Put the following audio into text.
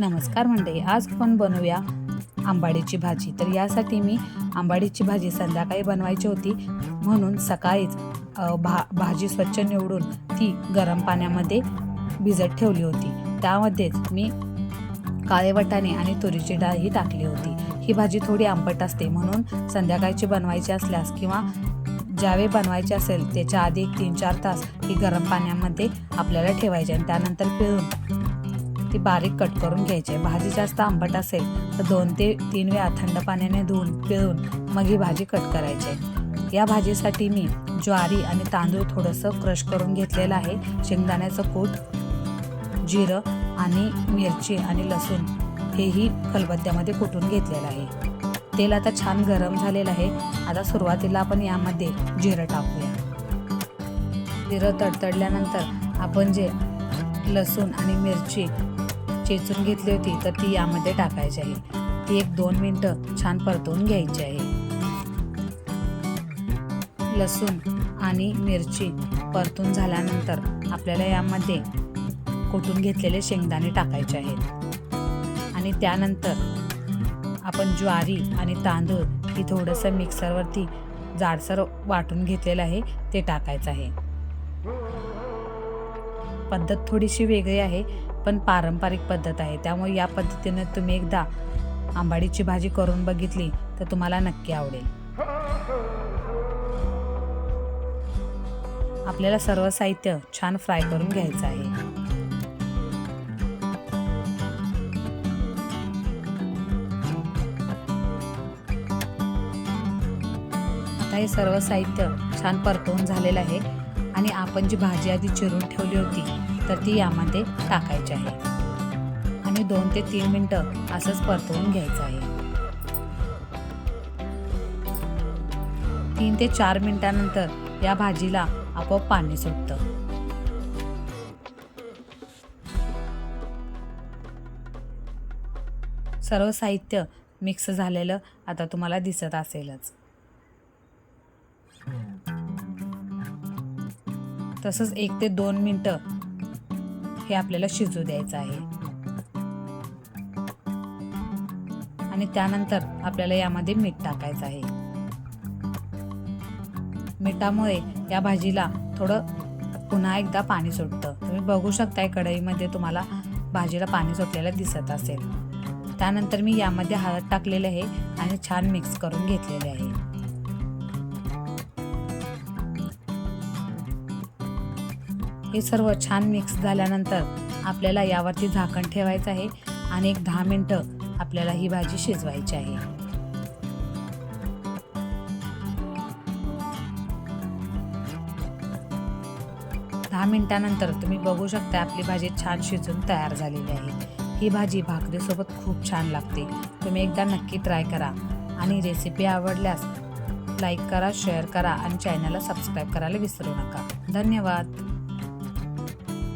नमस्कार मंडळी आज आपण बनवूया आंबाडीची भाजी. तर यासाठी मी आंबाडीची भाजी संध्याकाळी बनवायची होती. म्हणून सकाळीच भा भाजी स्वच्छ निवडून ती गरम पाण्यामध्ये भिजत ठेवली होती. त्यामध्येच मी काळे वटाणे आणि तुरीची डाळ ही टाकली होती. ही भाजी थोडी आंबट असते. म्हणून संध्याकाळची बनवायची असल्यास किंवा ज्यावेळी बनवायची असेल त्याच्या आधी एक तीन चार तास ही गरम पाण्यामध्ये आपल्याला ठेवायची आणि त्यानंतर पिळून ती बारीक कट करून घ्यायची. भाजी जास्त आंबट असेल तर दोन ते तीन वेळा थंड पाण्याने धुवून पिळून मग ही भाजी कट करायची. या भाजीसाठी मी ज्वारी आणि तांदूळ थोडंसं क्रश करून घेतलेलं आहे. शेंगदाण्याचं कूट जिरं आणि मिरची आणि लसूण हेही खलबत्त्यामध्ये कुटून घेतलेलं आहे. तेल आता छान गरम झालेलं आहे. आता सुरुवातीला आपण यामध्ये जिरं टाकूया. जिरं तडतडल्यानंतर आपण जे लसूण आणि मिरची चेचून घेतली होती तर ती यामध्ये टाकायची आहे. ती एक दोन मिनटं छान परतवून घ्यायची आहे. लसूण आणि मिरची परतून झाल्यानंतर आपल्याला यामध्ये कुटून घेतलेले शेंगदाणे टाकायचे आहेत. आणि त्यानंतर आपण ज्वारी आणि तांदूळ ही थोडंसं मिक्सरवरती जाडसर वाटून घेतलेलं आहे ते टाकायचं आहे. पद्धत थोडीशी वेगळी आहे पण पारंपरिक पद्धत आहे. त्यामुळे या पद्धतीने तुम्ही एकदा आंबाडीची भाजी करून बघितली तर तुम्हाला नक्की आवडेल. आपल्याला सर्व साहित्य छान फ्राय करून घ्यायचं आहे. आता हे सर्व साहित्य छान परतवून झालेलं आहे. आणि आपण जी भाजी आधी चिरून ठेवली होती तर ती यामध्ये टाकायची आहे. आणि दोन ते तीन मिनटं असंच परतवून घ्यायचं आहे. तीन ते चार मिनिटानंतर या भाजीला आपोआप पाणी सुटतं. सर्व साहित्य मिक्स झालेलं आता तुम्हाला दिसत असेलच. तसंच एक ते दोन मिनटं हे आपल्याला शिजू द्यायचं आहे. आणि त्यानंतर आपल्याला यामध्ये मीठ टाकायचं आहे. मिठामुळे या भाजीला थोडं पुन्हा एकदा पाणी सुटतं. तुम्ही बघू शकताय कढईमध्ये तुम्हाला भाजीला पाणी सुटलेलं दिसत असेल. त्यानंतर मी यामध्ये हळद टाकलेली आहे आणि छान मिक्स करून घेतलेले आहे. हे सर्व छान मिक्स झाल्यानंतर आपल्याला यावरती झाकण ठेवायचं आहे आणि एक दहा मिनटं आपल्याला ही भाजी शिजवायची आहे. दहा मिनिटानंतर तुम्ही बघू शकता आपली भाजी छान शिजून तयार झालेली आहे. ही भाजी भाकरीसोबत खूप छान लागते. तुम्ही एकदा नक्की ट्राय करा. आणि रेसिपी आवडल्यास लाईक करा शेअर करा आणि चॅनलला सबस्क्राईब करायला विसरू नका. धन्यवाद.